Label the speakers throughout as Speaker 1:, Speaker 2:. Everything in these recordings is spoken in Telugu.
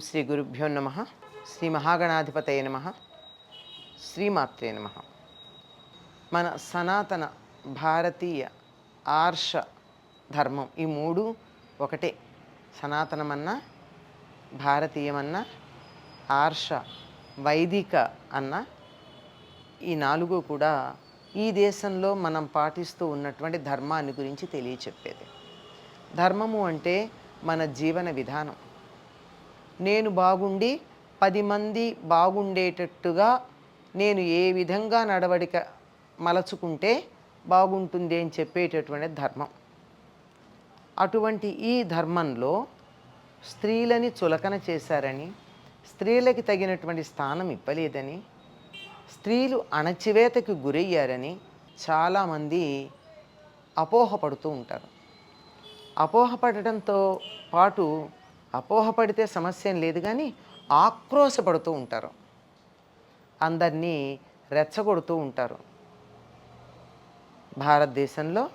Speaker 1: శ్రీ గురుభ్యో నమ. శ్రీ మహాగణాధిపతయ నమ. శ్రీమాత్రే నమ. మన సనాతన భారతీయ ఆర్ష ధర్మం ఈ మూడు ఒకటే. సనాతనమన్నా భారతీయమన్నా ఆర్ష వైదిక అన్న ఈ నాలుగు కూడా ఈ దేశంలో మనం పాటిస్తూ ఉన్నటువంటి ధర్మాన్ని గురించి తెలియచెప్పేది. ధర్మము అంటే మన జీవన విధానం. నేను బాగుండి పది మంది బాగుండేటట్టుగా నేను ఏ విధంగా నడవడిక మలచుకుంటే బాగుంటుంది అని చెప్పేటటువంటి ధర్మం. అటువంటి ఈ ధర్మంలో స్త్రీలని చులకన చేశారని స్త్రీలకి తగినటువంటి స్థానం ఇవ్వలేదని స్త్రీలు అణచివేతకు గురయ్యారని చాలామంది అపోహపడుతూ ఉంటారు. అపోహపడటంతో పాటు అపోహపడితే సమస్య లేదు కానీ ఆక్రోశపడుతూ ఉంటారు. అందరినీ రెచ్చగొడుతూ ఉంటారు. భారతదేశంలో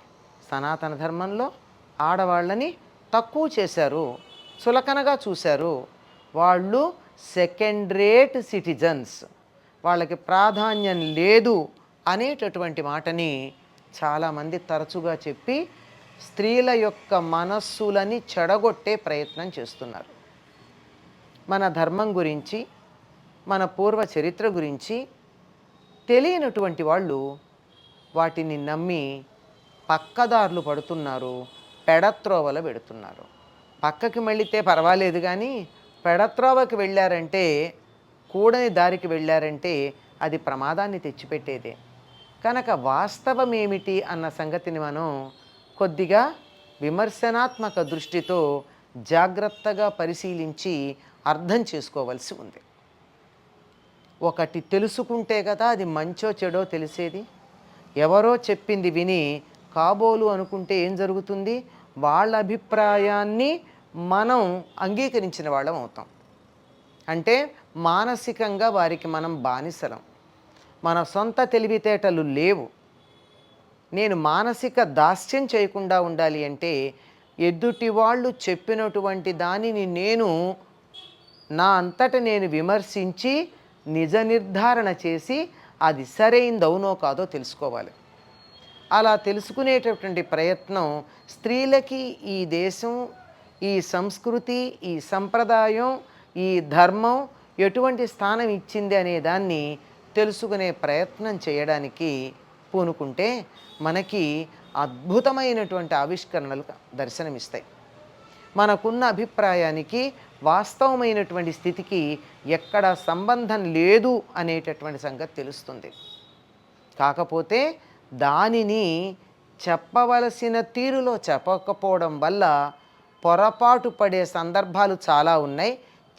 Speaker 1: సనాతన ధర్మంలో ఆడవాళ్ళని తక్కువ చేశారు చులకనగా చూశారు. వాళ్ళు సెకండ్ రేట్ సిటిజన్స్. వాళ్ళకి ప్రాధాన్యం లేదు అనేటటువంటి మాటని చాలామంది తరచుగా చెప్పి స్త్రీల యొక్క మనస్సులని చెడగొట్టే ప్రయత్నం చేస్తున్నారు. మన ధర్మం గురించి మన పూర్వ చరిత్ర గురించి తెలియనటువంటి వాళ్ళు వాటిని నమ్మి పక్కదారులు పడుతున్నారు పెడత్రోవల పెడుతున్నారు. పక్కకి మెళితే పర్వాలేదు కానీ పెడత్రోవకి వెళ్ళారంటే కూడని దారికి వెళ్ళారంటే అది ప్రమాదాన్ని తెచ్చిపెట్టేదే. కనుక వాస్తవం ఏమిటి అన్న సంగతిని మనం కొద్దిగా విమర్శనాత్మక దృష్టితో జాగ్రత్తగా పరిశీలించి అర్థం చేసుకోవలసి ఉంది. ఒకటి తెలుసుకుంటే కదా అది మంచో చెడో తెలిసేది. ఎవరో చెప్పింది విని కాబోలు అనుకుంటే ఏం జరుగుతుంది? వాళ్ళ అభిప్రాయాన్ని మనం అంగీకరించిన వాళ్ళం అవుతాం. అంటే మానసికంగా వారికి మనం బానిసలం. మన సొంత తెలివితేటలు లేవు. నేను మానసిక దాస్యం చేయకుండా ఉండాలి అంటే ఎదుటి వాళ్ళు చెప్పినటువంటి దానిని నేను నా అంతట నేను విమర్శించి నిజ నిర్ధారణ చేసి అది సరైందవునో కాదో తెలుసుకోవాలి. అలా తెలుసుకునేటటువంటి ప్రయత్నం స్త్రీలకి ఈ దేశం ఈ సంస్కృతి ఈ సంప్రదాయం ఈ ధర్మం ఎటువంటి స్థానం ఇచ్చింది అనే దాన్ని తెలుసుకునే ప్రయత్నం చేయడానికి పూనుకుంటే మనకి అద్భుతమైనటువంటి ఆవిష్కరణలు దర్శనమిస్తాయి. మనకున్న అభిప్రాయానికి వాస్తవమైనటువంటి స్థితికి ఎక్కడ సంబంధం లేదు అనేటటువంటి సంగతి తెలుస్తుంది. కాకపోతే దానిని చెప్పవలసిన తీరులో చెప్పకపోవడం వల్ల పొరపాటు పడే సందర్భాలు చాలా ఉన్నాయి.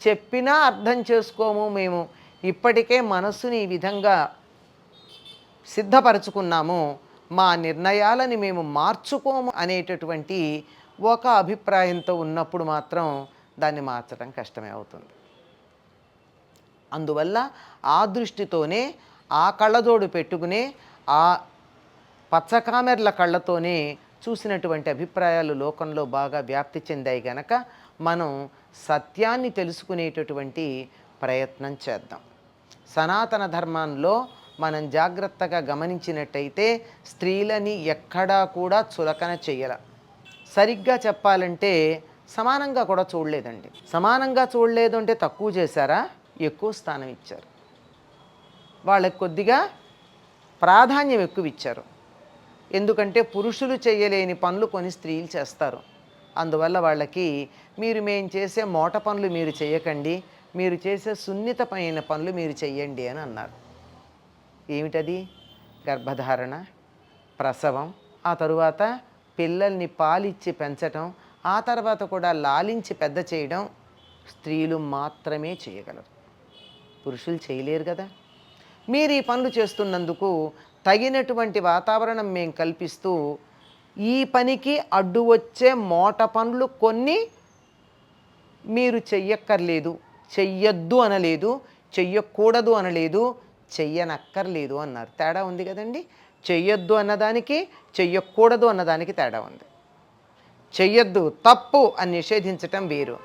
Speaker 1: చెప్పినా అర్థం చేసుకోము మేము. ఇప్పటికే మనస్సుని ఈ విధంగా సిద్ధపరచుకున్నాము మా నిర్ణయాలని మేము మార్చుకోము అనేటటువంటి ఒక అభిప్రాయంతో ఉన్నప్పుడు మాత్రం దాన్ని మార్చడం కష్టమే అవుతుంది. అందువల్ల ఆ దృష్టితోనే ఆ కళ్ళజోడు పెట్టుకునే ఆ పచ్చకామెర్ల కళ్ళతోనే చూసినటువంటి అభిప్రాయాలు లోకంలో బాగా వ్యాప్తి చెందాయి గనక మనం సత్యాన్ని తెలుసుకునేటటువంటి ప్రయత్నం చేద్దాం. సనాతన ధర్మంలో మనం జాగ్రత్తగా గమనించినట్టయితే స్త్రీలని ఎక్కడా కూడా చులకన చెయ్యల. సరిగ్గా చెప్పాలంటే సమానంగా కూడా చూడలేదండి. సమానంగా చూడలేదు అంటే తక్కువ చేశారా? ఎక్కువ స్థానం ఇచ్చారు. వాళ్ళకి కొద్దిగా ప్రాధాన్యం ఎక్కువ ఇచ్చారు. ఎందుకంటే పురుషులు చేయలేని పనులు కొన్ని స్త్రీలు చేస్తారు. అందువల్ల వాళ్ళకి మీరు మేము చేసే మోట పనులు మీరు చేయకండి మీరు చేసే సున్నితమైన పనులు మీరు చెయ్యండి అని అన్నారు. ఏమిటది? గర్భధారణ ప్రసవం ఆ తరువాత పిల్లల్ని పాలిచ్చి పెంచటం ఆ తర్వాత కూడా లాలించి పెద్ద చేయడం స్త్రీలు మాత్రమే చేయగలరు. పురుషులు చేయలేరు కదా. మీరు ఈ పనులు చేస్తున్నందుకు తగినటువంటి వాతావరణం మేము కల్పిస్తూ ఈ పనికి అడ్డు వచ్చే మోట పనులు కొన్ని మీరు చెయ్యక్కర్లేదు చెయ్యొద్దు అనలేదు చెయ్యకూడదు అనలేదు చెయ్యనక్కర్లేదు అన్నారు. తేడా ఉంది కదండి? చెయ్యొద్దు అన్నదానికి చెయ్యకూడదు అన్నదానికి తేడా ఉంది. చెయ్యొద్దు తప్పు అని నిషేధించటం వేరు.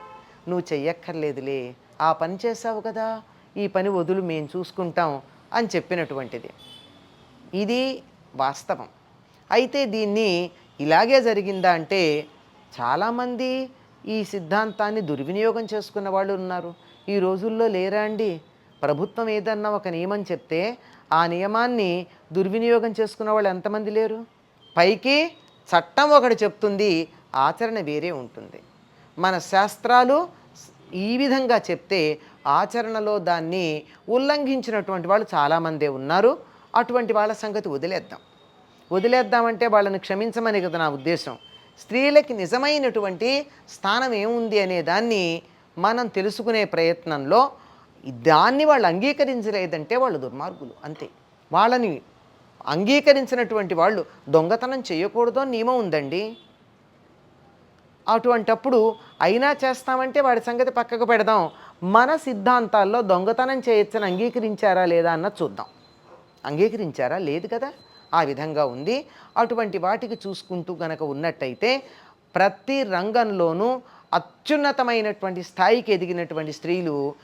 Speaker 1: నువ్వు చెయ్యక్కర్లేదులే ఆ పని చేసావు కదా ఈ పని వదులు మేము చూసుకుంటాం అని చెప్పినటువంటిది. ఇది వాస్తవం. అయితే దీన్ని ఇలాగే జరిగిందా అంటే చాలామంది ఈ సిద్ధాంతాన్ని దుర్వినియోగం చేసుకున్న వాళ్ళు ఉన్నారు. ఈ రోజుల్లో లేరా అండి? ప్రభుత్వం ఏదన్నా ఒక నియమం చెప్తే ఆ నియమాన్ని దుర్వినియోగం చేసుకున్న వాళ్ళు ఎంతమంది లేరు? పైకి చట్టం ఒకటి చెప్తుంది ఆచరణ వేరే ఉంటుంది. మన శాస్త్రాలు ఈ విధంగా చెప్తే ఆచరణలో దాన్ని ఉల్లంఘించినటువంటి వాళ్ళు చాలామందే ఉన్నారు. అటువంటి వాళ్ళ సంగతి వదిలేద్దాం. వదిలేద్దామంటే వాళ్ళని క్షమించమని కదా నా ఉద్దేశం. స్త్రీలకి నిజమైనటువంటి స్థానం ఏముంది అనే దాన్ని మనం తెలుసుకునే ప్రయత్నంలో దాన్ని వాళ్ళు అంగీకరించలేదంటే వాళ్ళు దుర్మార్గులు అంతే. వాళ్ళని అంగీకరించినటువంటి వాళ్ళు దొంగతనం చేయకూడదు అని నియమం ఉందండి. అటువంటప్పుడు అయినా చేస్తామంటే వాడి సంగతి పక్కకు పెడదాం. మన సిద్ధాంతాల్లో దొంగతనం చేయొచ్చని అంగీకరించారా లేదా అన్నది చూద్దాం. అంగీకరించారా? లేదు కదా. ఆ విధంగా ఉంది. అటువంటి వాటికి చూసుకుంటూ గనక ఉన్నట్టయితే ప్రతి రంగంలోనూ అత్యున్నతమైనటువంటి స్థాయికి ఎదిగినటువంటి స్త్రీలు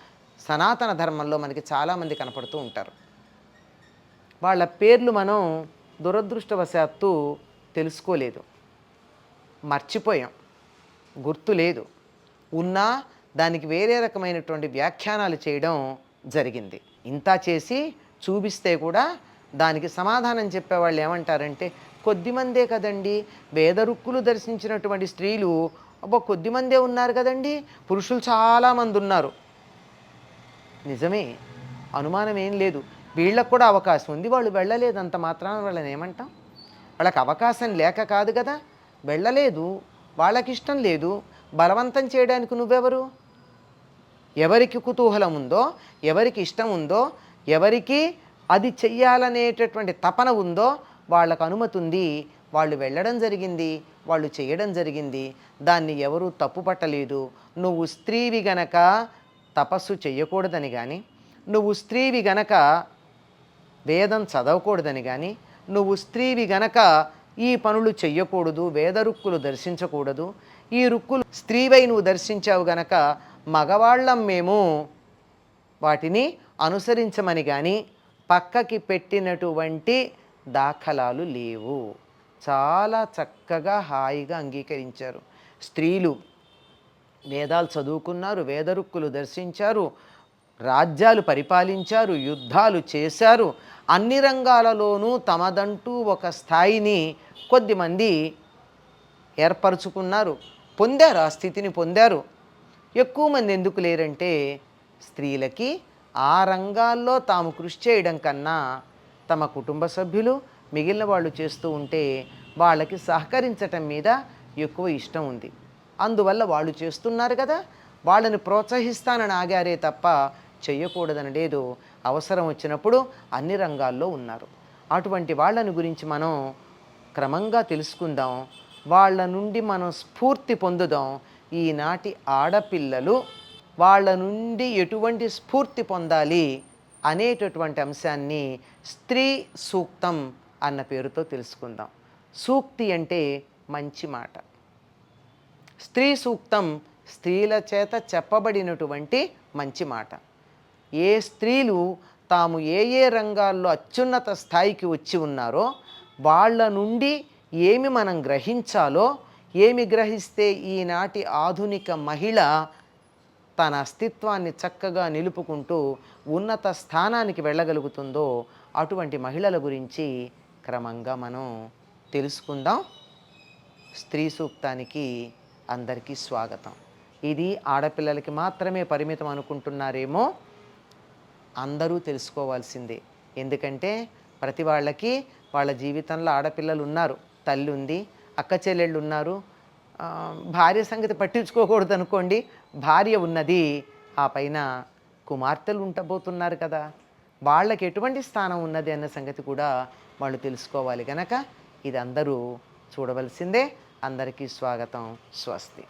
Speaker 1: సనాతన ధర్మంలో మనకి చాలామంది కనపడుతూ ఉంటారు. వాళ్ళ పేర్లు మనం దురదృష్టవశాత్తు తెలుసుకోలేదు. మర్చిపోయాం. గుర్తు లేదు. ఉన్నా దానికి వేరే రకమైనటువంటి వ్యాఖ్యానాలు చేయడం జరిగింది. ఇంత చేసి చూపిస్తే కూడా దానికి సమాధానం చెప్పేవాళ్ళు ఏమంటారంటే కొద్దిమందే కదండి వేదరుక్కులు దర్శించినటువంటి స్త్రీలు అబ్బా కొద్దిమందే ఉన్నారు కదండి పురుషులు చాలామంది ఉన్నారు. నిజమే అనుమానం ఏం లేదు. వీళ్ళకు కూడా అవకాశం ఉంది వాళ్ళు వెళ్ళలేదు అంత మాత్రాన వాళ్ళని ఏమంటాం? వాళ్ళకి అవకాశం లేక కాదు కదా వెళ్ళలేదు వాళ్ళకి ఇష్టం లేదు బలవంతం చేయడానికి నువ్వెవరు? ఎవరికి కుతూహలం ఉందో ఎవరికి ఇష్టం ఉందో ఎవరికి అది చెయ్యాలనేటటువంటి తపన ఉందో వాళ్ళకు అనుమతి ఉంది. వాళ్ళు వెళ్ళడం జరిగింది వాళ్ళు చేయడం జరిగింది. దాన్ని ఎవరూ తప్పుపట్టలేదు. నువ్వు స్త్రీవి గనక తపస్సు చెయ్యకూడదని కానీ నువ్వు స్త్రీవి గనక వేదం చదవకూడదని కానీ నువ్వు స్త్రీవి గనక ఈ పనులు చెయ్యకూడదు వేద రుక్కులు దర్శించకూడదు ఈ రుక్కులు స్త్రీవై నువ్వు దర్శించావు గనక మగవాళ్ళం మేము వాటిని అనుసరించమని కానీ పక్కకి పెట్టినటువంటి దాఖలాలు లేవు. చాలా చక్కగా హాయిగా అంగీకరించారు. స్త్రీలు వేదాలు చదువుకున్నారు వేదరుక్కులు దర్శించారు రాజ్యాలు పరిపాలించారు యుద్ధాలు చేశారు. అన్ని రంగాలలోనూ తమదంటూ ఒక స్థాయిని కొద్దిమంది ఏర్పరచుకున్నారు పొందారు ఆ స్థితిని పొందారు. ఎక్కువ మంది ఎందుకు లేరంటే స్త్రీలకి ఆ రంగాల్లో తాము కృషి చేయడం కన్నా తమ కుటుంబ సభ్యులు మిగిలిన వాళ్ళు చేస్తూ ఉంటే వాళ్ళకి సహకరించటం మీద ఎక్కువ ఇష్టం ఉంది. అందువల్ల వాళ్ళు చేస్తున్నారు కదా. వాళ్ళని ప్రోత్సహిస్తానని ఆగారే తప్ప చెయ్యకూడదని లేదు. అవసరం వచ్చినప్పుడు అన్ని రంగాల్లో ఉన్నారు. అటువంటి వాళ్ళని గురించి మనం క్రమంగా తెలుసుకుందాం. వాళ్ళ నుండి మనం స్ఫూర్తి పొందుదాం. ఈనాటి ఆడపిల్లలు వాళ్ళ నుండి ఎటువంటి స్ఫూర్తి పొందాలి అనేటటువంటి అంశాన్ని స్త్రీ సూక్తం అన్న పేరుతో తెలుసుకుందాం. సూక్తి అంటే మంచి మాట. స్త్రీ సూక్తం స్త్రీల చేత చెప్పబడినటువంటి మంచి మాట. ఏ స్త్రీలు తాము ఏ ఏ రంగాల్లో అత్యున్నత స్థాయికి వచ్చి ఉన్నారో వాళ్ళ నుండి ఏమి మనం గ్రహించాలో ఏమి గ్రహిస్తే ఈనాటి ఆధునిక మహిళ తన అస్తిత్వాన్ని చక్కగా నిలుపుకుంటూ ఉన్నత స్థానానికి వెళ్ళగలుగుతుందో అటువంటి మహిళల గురించి క్రమంగా మనం తెలుసుకుందాం. స్త్రీ సూక్తానికి అందరికీ స్వాగతం. ఇది ఆడపిల్లలకి మాత్రమే పరిమితం అనుకుంటున్నారేమో అందరూ తెలుసుకోవాల్సిందే. ఎందుకంటే ప్రతి వాళ్ళకి వాళ్ళ జీవితంలో ఆడపిల్లలు ఉన్నారు తల్లి ఉంది అక్క చెల్లెళ్ళు ఉన్నారు. భార్య సంగతి పట్టించుకోకూడదు అనుకోండి భార్య ఉన్నది ఆ పైన కుమార్తెలు ఉండబోతున్నారు కదా. వాళ్ళకి ఎటువంటి స్థానం ఉన్నది అన్న సంగతి కూడా వాళ్ళు తెలుసుకోవాలి కనుక ఇది అందరూ చూడవలసిందే. అందరికీ స్వాగతం స్వస్తి.